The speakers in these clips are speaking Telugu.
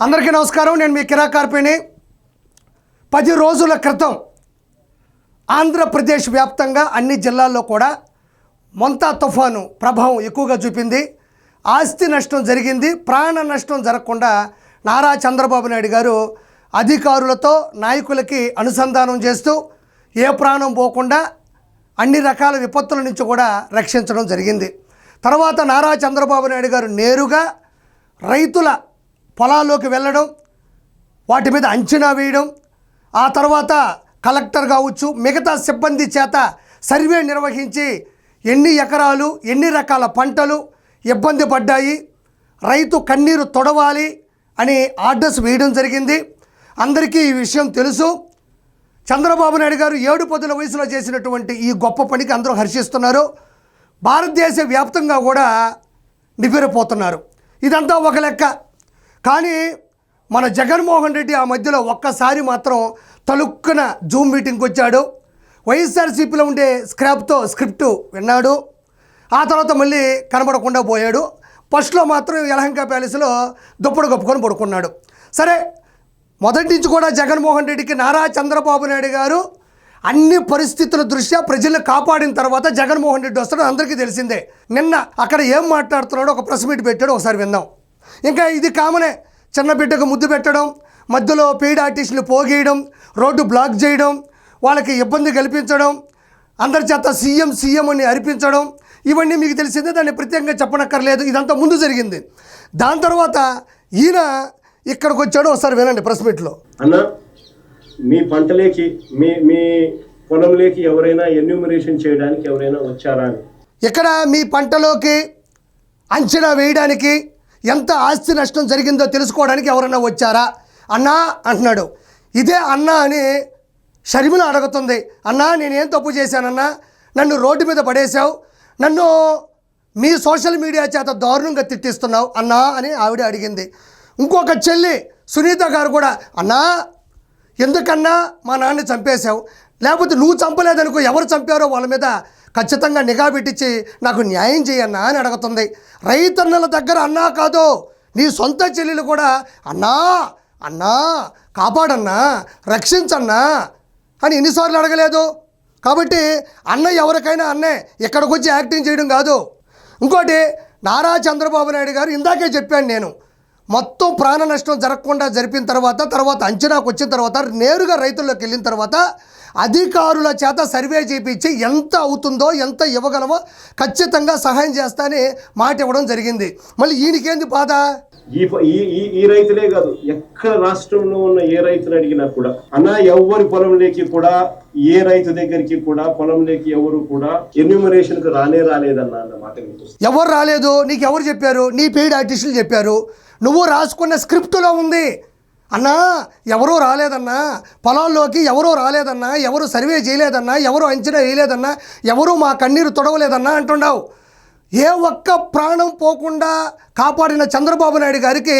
అందరికీ నమస్కారం. నేను మీ కిరాకార్పిని పది రోజుల క్రితం ఆంధ్రప్రదేశ్ వ్యాప్తంగా అన్ని జిల్లాల్లో కూడా మొంతా తుఫాను ప్రభావం ఎక్కువగా చూపింది. ఆస్తి నష్టం జరిగింది. ప్రాణ నష్టం జరగకుండా నారా చంద్రబాబు నాయుడు గారు అధికారులతో నాయకులకి అనుసంధానం చేస్తూ ఏ ప్రాణం పోకుండా అన్ని రకాల విపత్తుల నుంచి కూడా రక్షించడం జరిగింది. తర్వాత నారా చంద్రబాబు నాయుడు గారు నేరుగా రైతుల పొలాల్లోకి వెళ్ళడం వాటి మీద అంచనా వేయడం ఆ తర్వాత కలెక్టర్ కావచ్చు మిగతా సిబ్బంది చేత సర్వే నిర్వహించి ఎన్ని ఎకరాలు ఎన్ని రకాల పంటలు ఇబ్బంది పడ్డాయి రైతు కన్నీరు తొడవాలి అని ఆర్డర్స్ వేయడం జరిగింది. అందరికీ ఈ విషయం తెలుసు. చంద్రబాబు నాయుడు గారు ఏడు పదుల వయసులో చేసినటువంటి ఈ గొప్ప పనికి అందరూ హర్షిస్తున్నారు. భారతదేశ వ్యాప్తంగా కూడా నివ్వెరపోతున్నారు ఇదంతా ఒక లెక్క. కానీ మన జగన్మోహన్ రెడ్డి ఆ మధ్యలో ఒక్కసారి మాత్రం తలుక్కున జూమ్ మీటింగ్కి వచ్చాడు. వైఎస్ఆర్సీపీలో ఉండే స్క్రాప్తో స్క్రిప్ట్ విన్నాడు. ఆ తర్వాత మళ్ళీ కనబడకుండా పోయాడు. ఫస్ట్లో మాత్రం యలహంక ప్యాలెస్లో దుప్పడు కప్పుకొని పడుకున్నాడు. సరే మొదటి నుంచి కూడా జగన్మోహన్ రెడ్డికి నారా చంద్రబాబు నాయుడు గారు అన్ని పరిస్థితుల దృష్ట్యా ప్రజల్ని కాపాడిన తర్వాత జగన్మోహన్ రెడ్డి వస్తాడు అందరికీ తెలిసిందే. నిన్న అక్కడ ఏం మాట్లాడుతున్నాడో ఒక ప్రెస్ మీట్ పెట్టాడు ఒకసారి విందాం. ఇంకా ఇది కామనే చిన్న బిడ్డకు ముద్దు పెట్టడం మధ్యలో పెయిడ్ ఆర్టిస్టులు పోగేయడం రోడ్డు బ్లాక్ చేయడం వాళ్ళకి ఇబ్బంది కల్పించడం అందరి చేత సీఎం సీఎం అని అరిపించడం ఇవన్నీ మీకు తెలిసిందే దాన్ని ప్రత్యేకంగా చెప్పనక్కర్లేదు. ఇదంతా ముందు జరిగింది. దాని తర్వాత ఈయన ఇక్కడికి వచ్చాడు ఒకసారి వినండి ప్రెస్ మీట్లో. అన్న మీ పంటలేకి మీ మీ పొలంలోకి ఎవరైనా ఎన్యూమరేషన్ చేయడానికి ఎవరైనా వచ్చారా? ఇక్కడ మీ పంటలోకి అంచనా వేయడానికి ఎంత ఆస్తి నష్టం జరిగిందో తెలుసుకోవడానికి ఎవరైనా వచ్చారా? అన్నా అంటున్నాడు. ఇదే అన్నా అని షర్మిల అడుగుతుంది. అన్నా నేనేం తప్పు చేశానన్నా? నన్ను రోడ్డు మీద పడేశావు. నన్ను మీ సోషల్ మీడియా చేత దారుణంగా తిట్టిస్తున్నావు అన్నా అని ఆవిడ అడిగింది. ఇంకొక చెల్లి సునీత గారు కూడా అన్నా ఎందుకన్నా మా నాన్నని చంపేశావు? లేకపోతే నువ్వు చంపలేదనుకో ఎవరు చంపారో వాళ్ళ మీద ఖచ్చితంగా నిఘా పెట్టించి నాకు న్యాయం చేయన్నా అని అడుగుతుంది. రైతన్నల దగ్గర అన్నా కాదు నీ సొంత చెల్లెలు కూడా అన్నా అన్నా కాపాడన్నా రక్షించన్నా అని ఎన్నిసార్లు అడగలేదు. కాబట్టి అన్న ఎవరికైనా అన్నే ఇక్కడికి వచ్చి యాక్టింగ్ చేయడం కాదు. ఇంకోటి నారా చంద్రబాబు నాయుడు గారు ఇందాకే చెప్పాను నేను మొత్తం ప్రాణ నష్టం జరగకుండా జరిపిన తర్వాత తర్వాత అంచనాకు వచ్చిన తర్వాత నేరుగా రైతుల్లోకి వెళ్ళిన తర్వాత అధికారుల చేత సర్వే చేయించి ఎంత అవుతుందో ఎంత ఇవ్వగలమో ఖచ్చితంగా సహాయం చేస్తానని మాట ఇవ్వడం జరిగింది. మళ్ళీ ఈయనకేంది బాధ? ఈ ఈ రైతులే కాదు ఎక్కడ రాష్ట్రంలో ఉన్న ఏ రైతుని అడిగినా కూడా అన్న ఎవరి పొలంలోకి కూడా ఏ రైతు దగ్గరికి కూడా పొలంలోకి ఎవరు కూడా ఎన్యూమరేషన్కు రానే రాలేదన్న అన్న మాట ఎవరు రాలేదు? నీకు ఎవరు చెప్పారు? నీ పెయిడ్ ఆర్టిస్టులు చెప్పారు. నువ్వు రాసుకున్న స్క్రిప్టులో ఉంది. అన్నా ఎవరూ రాలేదన్నా పొలాల్లోకి ఎవరూ రాలేదన్నా ఎవరు సర్వే చేయలేదన్నా ఎవరు అంచనా వేయలేదన్నా ఎవరు మా కన్నీరు తొడవలేదన్నా అంటున్నావు ఏ ఒక్క ప్రాణం పోకుండా కాపాడిన చంద్రబాబు నాయుడు గారికి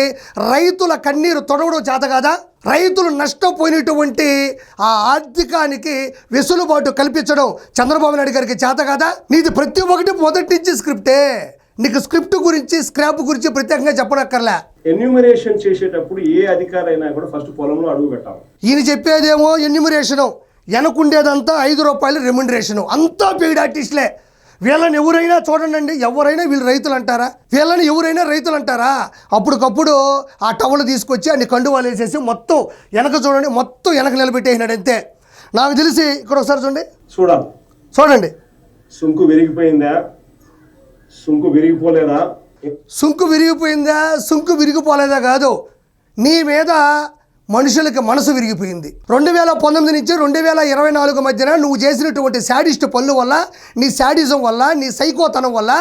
రైతుల కన్నీరు తొడవడం చేత కాదా? రైతులు నష్టపోయినటువంటి ఆ ఆర్థికానికి వెసులుబాటు కల్పించడం చంద్రబాబు నాయుడు గారికి చేత కాదా? నీది ప్రతి ఒక్కటి మొదటి నుంచి స్క్రిప్టే. నీకు స్క్రిప్ట్ గురించి స్క్రాప్ గురించి ప్రత్యేకంగా చెప్పనక్కర్లే. ఎన్యూమరేషన్ చేసేటప్పుడు ఏ అధికారి అయినా కూడా ఫస్ట్ పొలంలో అడుగు పెట్టాలి. ఈయన చెప్పేదేమో ఎన్యూమరేషను వెనకుండేదంతా ఐదు రూపాయలు రెమ్యునరేషను. అంతా పెయిడ్ ఆర్టిస్టులే. వీళ్ళని ఎవరైనా చూడండి ఎవరైనా వీళ్ళు రైతులు అంటారా? వీళ్ళని ఎవరైనా రైతులు అంటారా? అప్పటికప్పుడు ఆ టవల్ తీసుకొచ్చి అన్ని కండువాలు వేసేసి మొత్తం వెనక చూడండి మొత్తం వెనక నిలబెట్టేసినాడు అంతే నాకు తెలిసి ఇక్కడ ఒకసారి చూడండి. చూడాలి. చూడండి. సుంకు విరిగిపోయిందా? సుంకు విరిగిపోలేదా? సుంకు విరిగిపోయిందా? సుంకు విరిగిపోలేదా కాదు. నీ మీద మనుషులకి మనసు విరిగిపోయింది. రెండు వేల పంతొమ్మిది నుంచి రెండు వేల ఇరవై నాలుగు మధ్యన నువ్వు చేసినటువంటి శాడిస్ట్ పనుల వల్ల నీ శాడిజం వల్ల నీ సైకోతనం వల్ల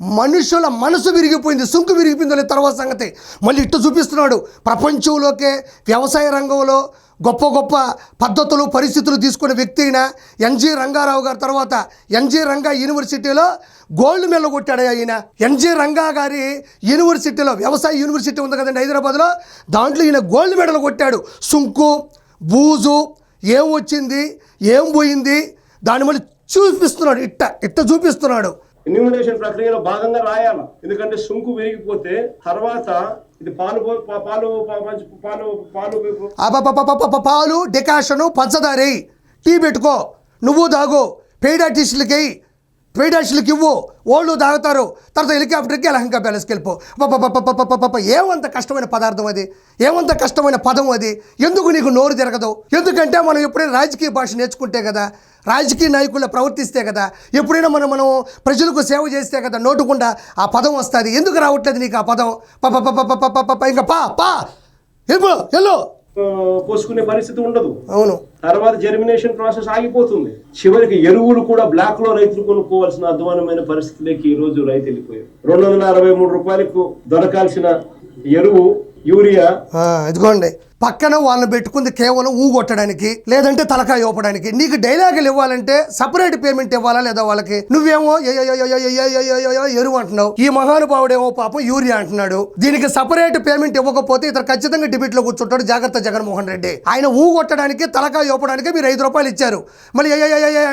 మనుషుల మనసు విరిగిపోయింది సుంకు విరిగిపోయిందో లేదు తర్వాత సంగతి. మళ్ళీ ఇట్టు చూపిస్తున్నాడు. ప్రపంచంలోకే వ్యవసాయ రంగంలో గొప్ప గొప్ప పద్ధతులు పరిస్థితులు తీసుకున్న వ్యక్తి అయిన ఎన్జి రంగారావు గారి తర్వాత ఎన్జి రంగా యూనివర్సిటీలో గోల్డ్ మెడల్ కొట్టాడు ఆయన. ఎన్జి రంగా గారి యూనివర్సిటీలో వ్యవసాయ యూనివర్సిటీ ఉంది కదండి హైదరాబాద్లో. దాంట్లో ఈయన గోల్డ్ మెడల్ కొట్టాడు. సుంకు బూజు ఏం వచ్చింది ఏం పోయింది దాని మళ్ళీ చూపిస్తున్నాడు ఇట్ట ఇట్ట చూపిస్తున్నాడు. ఎన్యూమినేషన్ ప్రక్రియలో భాగంగా రాయాల. ఎందుకంటే సుంకు విరిగిపోతే తర్వాత ఇది పాలు పాలు పాలు పాలు పాలు డెకాషను పంచదారి. టీ పెట్టుకో. నువ్వు తాగు. పెయిడ్ ఆర్టిస్టులకి పీడాషులకు ఇవ్వు ఓళ్ళు తాగుతారు తర్వాత హెలికాప్టర్కి లహంకా ప్యాలెస్కి వెళ్ళిపో పప్ప ఏమంత కష్టమైన పదార్థం అది ఏమంత కష్టమైన పదం అది ఎందుకు నీకు నోరు తిరగదు ఎందుకంటే మనం ఎప్పుడైనా రాజకీయ భాష నేర్చుకుంటే కదా రాజకీయ నాయకుల ప్రవర్తిస్తే కదా ఎప్పుడైనా మనం మనం ప్రజలకు సేవ చేస్తే కదా నోటుకుండా ఆ పదం వస్తుంది ఎందుకు రావట్లేదు నీకు ఆ పదం పప్ప ఇంకా పా పా ఎల్లు పోసుకునే పరిస్థితి ఉండదు అవును తర్వాత జర్మినేషన్ ప్రాసెస్ ఆగిపోతుంది. చివరికి ఎరువులు కూడా బ్లాక్లో రైతులు కొనుక్కోవాల్సిన అధ్వానమైన పరిస్థితులకి ఈ రోజు రైతు వెళ్ళిపోయారు. రెండు వందల అరవై మూడు రూపాయలకు దొరకాల్సిన ఎరువు యూరియా ఇదిగోండి. పక్కన వాళ్ళని పెట్టుకుంది కేవలం ఊగొట్టడానికి లేదంటే తలకాయ ఇవ్వడానికి నీకు డైలాగులు ఇవ్వాలంటే సపరేట్ పేమెంట్ ఇవ్వాలా లేదా వాళ్ళకి? నువ్వేమో ఎరువు అంటున్నావు. ఈ మహానుభావుడేమో పాపం యూరియా అంటున్నాడు. దీనికి సపరేట్ పేమెంట్ ఇవ్వకపోతే ఇతను ఖచ్చితంగా డిబిట్లో కూర్చుంటాడు జాగ్రత్త జగన్మోహన్ రెడ్డి. ఆయన ఊగొట్టడానికి తలకాయ ఇవ్వడానికి మీరు ఐదు రూపాయలు ఇచ్చారు. మళ్ళీ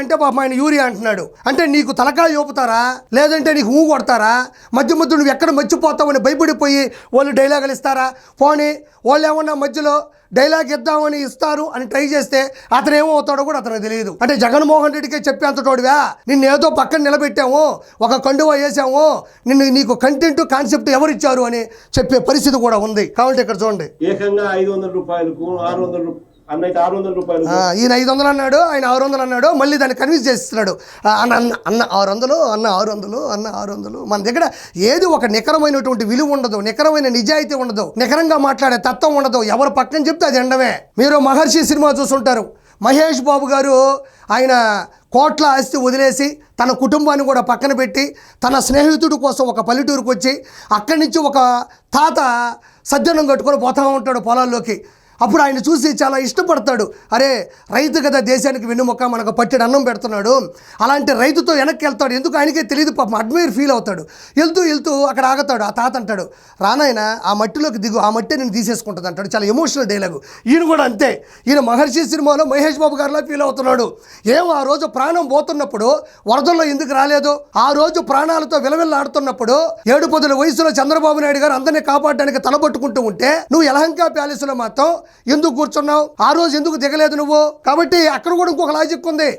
అంటే పాపం ఆయన యూరియా అంటున్నాడు. అంటే నీకు తలకాయ చూపుతారా లేదంటే నీకు ఊగొడతారా మధ్య మధ్య నువ్వు ఎక్కడ మర్చిపోతావని భయపడిపోయి వాళ్ళు డైలాగులు ఇస్తారా? పోనీ వాళ్ళు ఏమన్నా మధ్యలో డైలాగ్ ఇద్దామని ఇస్తారు అని ట్రై చేస్తే అతను ఏమవుతాడో కూడా అతనికి తెలియదు. అంటే జగన్మోహన్ రెడ్డికే చెప్పేంతటోడివా నిన్ను ఏదో పక్కన నిలబెట్టాము ఒక కండువా వేసాము నిన్ను నీకు కంటెంట్ కాన్సెప్ట్ ఎవరు ఇచ్చారు అని చెప్పే పరిస్థితి కూడా ఉంది. కాబట్టి ఇక్కడ చూడండి. ఏకంగా ఐదు వందల రూపాయలకు ఆరు వందల ఈయన ఐదు వందలు అన్నాడు ఆయన ఆరు వందలు అన్నాడు మళ్ళీ దాన్ని కన్విన్స్ చేస్తున్నాడు. అన్న అన్న అన్న ఆరు వందలు అన్న ఆరు వందలు అన్న ఆరు వందలు. మన దగ్గర ఏది ఒక నికరమైనటువంటి విలువ ఉండదు నికరమైన నిజాయితీ ఉండదు నికరంగా మాట్లాడే తత్వం ఉండదు ఎవరు పక్కన చెప్తే అది ఎండమే మీరు మహర్షి సినిమా చూసుంటారు. మహేష్ బాబు గారు ఆయన కోట్ల ఆస్తి వదిలేసి తన కుటుంబాన్ని కూడా పక్కన పెట్టి తన స్నేహితుడి కోసం ఒక పల్లెటూరుకు వచ్చి అక్కడి నుంచి ఒక తాత సజ్జనం కట్టుకొని పోతా ఉంటాడు పొలాల్లోకి. అప్పుడు ఆయన చూసి చాలా ఇష్టపడతాడు. అరే రైతు కదా దేశానికి వెన్నుముక్క మనకు పట్టెడు అన్నం పెడుతున్నాడు. అలాంటి రైతుతో వెనక్కి వెళ్తాడు ఎందుకు ఆయనకే తెలియదు పాపం అడ్మైర్ ఫీల్ అవుతాడు. వెళ్తూ వెళ్తూ అక్కడ ఆగుతాడు. ఆ తాత అంటాడు రానాయన ఆ మట్టిలోకి దిగు ఆ మట్టి నేను తీసేసుకుంటుంది అంటాడు. చాలా ఎమోషనల్ డైలాగు ఈయన కూడా అంతే. ఈయన మహర్షి సినిమాలో మహేష్ బాబు గారిలా ఫీల్ అవుతున్నాడు. ఏం ఆ రోజు ప్రాణం పోతున్నప్పుడు వరదల్లో ఎందుకు రాలేదు? ఆ రోజు ప్రాణాలతో విలవిల్లాడుతున్నప్పుడు ఏడు పదుల వయసులో చంద్రబాబు నాయుడు గారు అందరినీ కాపాడడానికి తలబట్టుకుంటూ ఉంటే నువ్వు యలహంకా ప్యాలెస్లో మాత్రం ఎందుకు కూర్చున్నావు? ఆ రోజు ఎందుకు దిగలేదు నువ్వు? కాబట్టి అక్కడ కూడా ఇంకొక లాజిక్ ఉంది.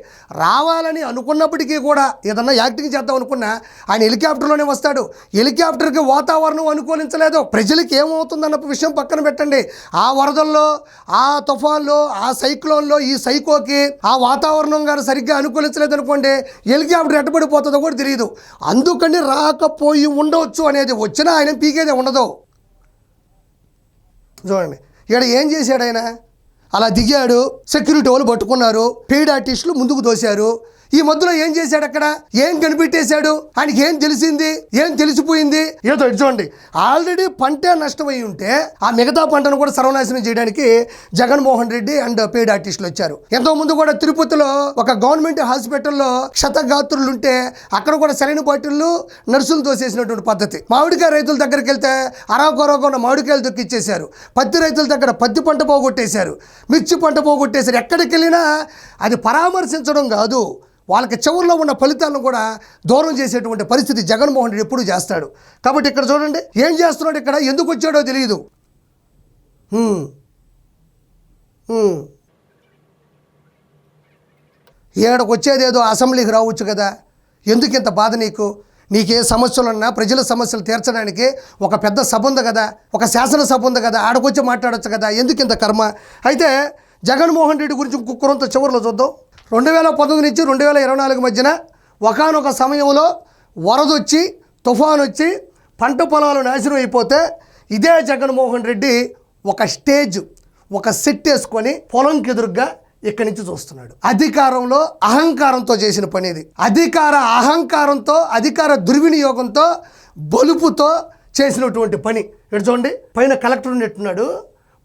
రావాలని అనుకున్నప్పటికీ కూడా ఏదన్నా యాక్టింగ్ చేద్దాం అనుకున్నా ఆయన హెలికాప్టర్లోనే వస్తాడు. హెలికాప్టర్కి వాతావరణం అనుకూలించలేదు. ప్రజలకి ఏమవుతుందన్న విషయం పక్కన పెట్టండి. ఆ వరదల్లో ఆ తుఫాన్లో ఆ సైక్లోన్లో ఈ సైకోకి ఆ వాతావరణం గారు సరిగ్గా అనుకూలించలేదు అనుకోండి హెలికాప్టర్ ఎట్టబడిపోతుందో కూడా తెలియదు. అందుకని రాకపోయి ఉండవచ్చు అనేది వచ్చినా ఆయన పీకేదే ఉండదు. చూడండి. ఇక్కడ ఏం చేశాడు ఆయన? అలా దిగాడు. సెక్యూరిటీ వాళ్ళు పట్టుకున్నారు. పెయిడ్ ఆర్టిస్టులు ముందుకు దోశారు ఈ మధ్యలో ఏం చేశాడు అక్కడ? ఏం కనిపెట్టేశాడు? ఆయనకి ఏం తెలిసింది? ఏం తెలిసిపోయింది? ఏదో చూడండి. ఆల్రెడీ పంటే నష్టమై ఉంటే ఆ మిగతా పంటను కూడా సర్వనాశనం చేయడానికి జగన్మోహన్ రెడ్డి అండ్ పెయిడ్ ఆర్టిస్టులు వచ్చారు. ఎంతో ముందు కూడా తిరుపతిలో ఒక గవర్నమెంట్ హాస్పిటల్లో క్షతగాత్రులు ఉంటే అక్కడ కూడా సరైన బాటిల్లు నర్సులు తోసేసినటువంటి పద్ధతి. మామిడికాయ రైతుల దగ్గరికి వెళ్తే అరాకొరాకు ఉన్న మామిడికాయలు దొక్కిచ్చేశారు. పత్తి రైతుల దగ్గర పత్తి పంట పోగొట్టేశారు. మిర్చి పంట పోగొట్టేశారు. ఎక్కడికి వెళ్ళినా అది పరామర్శించడం కాదు. వాళ్ళకి చివరిలో ఉన్న ఫలితాలను కూడా దూరం చేసేటువంటి పరిస్థితి జగన్మోహన్ రెడ్డి ఎప్పుడు చేస్తాడు. కాబట్టి ఇక్కడ చూడండి ఏం చేస్తున్నాడు ఇక్కడ? ఎందుకు వచ్చాడో తెలియదు హ్మ్. ఏడకు వచ్చేదేదో అసెంబ్లీకి రావచ్చు కదా. ఎందుకు ఇంత బాధ నీకు? నీకే సమస్యలున్నా ప్రజల సమస్యలు తీర్చడానికి ఒక పెద్ద సభ ఉంది కదా. ఒక శాసనసభ ఉంది కదా. ఆడకొచ్చి మాట్లాడొచ్చు కదా. ఎందుకు ఇంత కర్మ? అయితే జగన్మోహన్ రెడ్డి గురించి కుక్కరంత చివరిలో చూద్దాం. రెండు వేల పంతొమ్మిది నుంచి రెండు వేల ఇరవై నాలుగు మధ్యన ఒకనొక సమయంలో వరదొచ్చి తుఫాన్ వచ్చి పంట పొలాలు నాశనం అయిపోతే ఇదే జగన్మోహన్ రెడ్డి ఒక స్టేజ్ ఒక సెట్ వేసుకొని పొలంకి ఎదురుగ్గా ఇక్కడి నుంచి చూస్తున్నాడు. అధికారంలో అహంకారంతో చేసిన పని ఇది. అధికార అహంకారంతో అధికార దుర్వినియోగంతో బలుపుతో చేసినటువంటి పని. ఇక్కడ చూడండి పైన కలెక్టర్ ఉన్నట్టున్నాడు.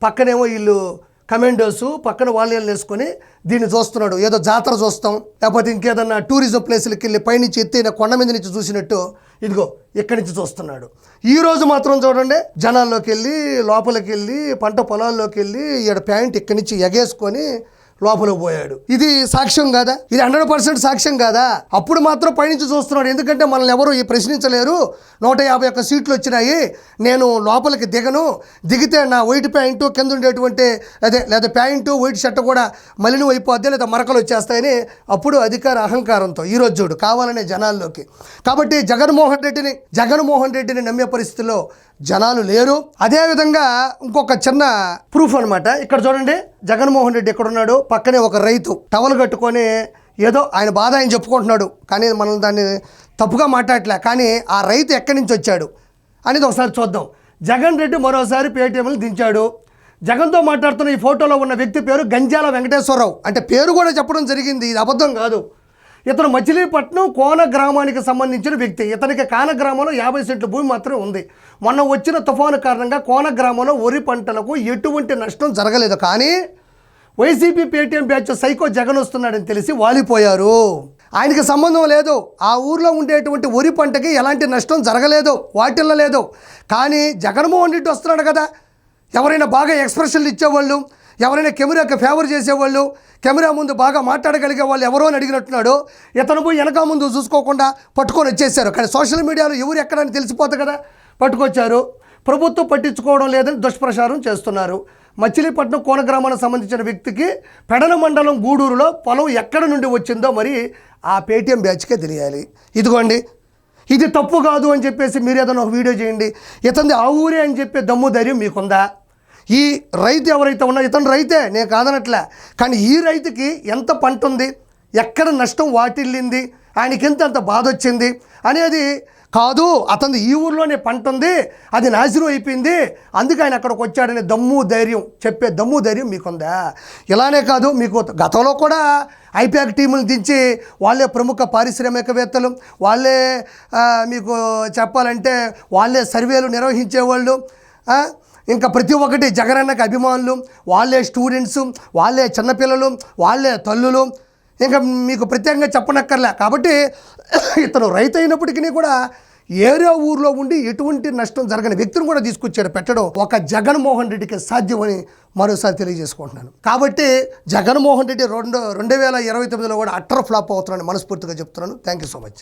పక్కనేమో వీళ్ళు కమాండోస్ పక్కన వాళ్ళు వేసుకొని దీన్ని చూస్తున్నాడు. ఏదో జాతర చూస్తాం. లేకపోతే ఇంకేదన్నా టూరిజం ప్లేసులకి వెళ్ళి పైనుంచి ఎత్తైన కొండ మీద నుంచి చూసినట్టు ఇదిగో ఇక్కడి నుంచి చూస్తున్నాడు. ఈ రోజు మాత్రం చూడండి జనాల్లోకి వెళ్ళి లోపలికి వెళ్ళి పంట పొలాల్లోకి వెళ్ళి ఈడ ప్యాంట్ ఇక్కడి నుంచి ఎగేసుకొని లోపలికి పోయాడు. ఇది సాక్ష్యం కాదా? ఇది హండ్రెడ్ పర్సెంట్ సాక్ష్యం కాదా? అప్పుడు మాత్రం పైనుంచి చూస్తున్నాడు. ఎందుకంటే మనల్ని ఎవరు ఈ ప్రశ్నించలేరు. నూట యాభై ఒక్క సీట్లు వచ్చినాయి. నేను లోపలికి దిగను. దిగితే నా వైట్ ప్యాంటు కింద ఉండేటువంటి అదే లేదా ప్యాంటు వైట్ షర్ట్ కూడా మలినం అయిపోద్ది లేదా మరకలు వచ్చేస్తాయని అప్పుడు అధికార అహంకారంతో ఈరోజు చూడు కావాలనే జనాల్లోకి. కాబట్టి జగన్మోహన్ రెడ్డిని జగన్మోహన్ రెడ్డిని నమ్మే పరిస్థితిలో జనాలు లేరు. అదేవిధంగా ఇంకొక చిన్న ప్రూఫ్ అన్నమాట. ఇక్కడ చూడండి. జగన్మోహన్ రెడ్డి ఎక్కడున్నాడు పక్కనే ఒక రైతు టవల్ కట్టుకొని ఏదో ఆయన బాధ ఆయన చెప్పుకుంటున్నాడు. కానీ మనం దాన్ని తప్పుగా మాట్లాడలే కానీ ఆ రైతు ఎక్కడి నుంచి వచ్చాడు అనేది ఒకసారి చూద్దాం. జగన్ రెడ్డి మరోసారి పేటీఎంలు దించాడు. జగన్తో మాట్లాడుతున్న ఈ ఫోటోలో ఉన్న వ్యక్తి పేరు గంజాల వెంకటేశ్వరరావు. అంటే పేరు కూడా చెప్పడం జరిగింది. ఇది అబద్ధం కాదు. ఇతను మచిలీపట్నం కోన గ్రామానికి సంబంధించిన వ్యక్తి. ఇతనికి కాన గ్రామంలో యాభై సెంట్ల భూమి మాత్రమే ఉంది. మొన్న వచ్చిన తుఫాను కారణంగా కోన గ్రామంలో వరి పంటలకు ఎటువంటి నష్టం జరగలేదు. కానీ YCP Paytm batch psycho Jagan వస్తున్నాడని తెలిసి వాలిపోయారు. ఆయనకి సంబంధం లేదు. ఆ ఊర్లో ఉండేటువంటి వరి పంటకి ఎలాంటి నష్టం జరగలేదు వాటిల్లో లేదు. కానీ జగన్మోహన్ రెడ్డి వస్తున్నాడు కదా. ఎవరైనా బాగా ఎక్స్ప్రెషన్లు ఇచ్చేవాళ్ళు. ఎవరైనా కెమెరాకి ఫేవర్ చేసేవాళ్ళు కెమెరా ముందు బాగా మాట్లాడగలిగే వాళ్ళు ఎవరో అని అడిగినట్టున్నాడు. ఇతను పోయి వెనక ముందు చూసుకోకుండా పట్టుకొని వచ్చేసారు. కానీ సోషల్ మీడియాలో ఎవరు ఎక్కడని తెలిసిపోతుంది కదా పట్టుకొచ్చారు. ప్రభుత్వం పట్టించుకోవడం లేదని దుష్ప్రచారం చేస్తున్నారు. మచిలీపట్నం కోన గ్రామానికి సంబంధించిన వ్యక్తికి పెడన మండలం గూడూరులో పొలం ఎక్కడ నుండి వచ్చిందో మరి ఆ పేటీఎం బ్యాచ్కే తెలియాలి. ఇదిగోండి. ఇది తప్పు కాదు అని చెప్పేసి మీరు ఏదైనా ఒక వీడియో చేయండి. ఇతంది ఆ ఊరే అని చెప్పే దమ్ము ధైర్యం మీకుందా? ఈ రైతు ఎవరైతే ఉన్నారో ఇతను రైతే నేను కాదనట్లే. కానీ ఈ రైతుకి ఎంత పంట ఉంది? ఎక్కడ నష్టం వాటిల్లింది? ఆయనకి ఎంత అంత బాధ వచ్చింది? అనేది కాదు అతను ఈ ఊర్లోనే పంట ఉంది అది నాశనం అయిపోయింది అందుకే ఆయన అక్కడికి వచ్చాడనే దమ్ము ధైర్యం చెప్పే దమ్ము ధైర్యం మీకుందా? ఇలానే కాదు మీకు గతంలో కూడా ఐపాక్ టీములు దించి వాళ్ళే ప్రముఖ పారిశ్రామికవేత్తలు వాళ్ళే మీకు చెప్పాలంటే వాళ్ళే సర్వేలు నిర్వహించేవాళ్ళు ఇంకా ప్రతి ఒక్కటి జగనన్నకి అభిమానులు వాళ్ళే స్టూడెంట్స్ వాళ్ళే చిన్నపిల్లలు వాళ్ళే తల్లులు. ఇంకా మీకు ప్రత్యేకంగా చెప్పనక్కర్లే. కాబట్టి ఇతను రైతు అయినప్పటికీ కూడా ఏరే ఊర్లో ఉండి ఎటువంటి నష్టం జరగని వ్యక్తిని కూడా తీసుకొచ్చాడు పెట్టడం ఒక జగన్మోహన్ రెడ్డికి సాధ్యమని మరోసారి తెలియజేసుకుంటున్నాను. కాబట్టి జగన్మోహన్ రెడ్డి రెండు రెండు వేల ఇరవై తొమ్మిదిలో కూడా అట్టర్ ఫ్లాప్ అవుతున్నాను మనస్ఫూర్తిగా చెప్తున్నాను. Thank you so much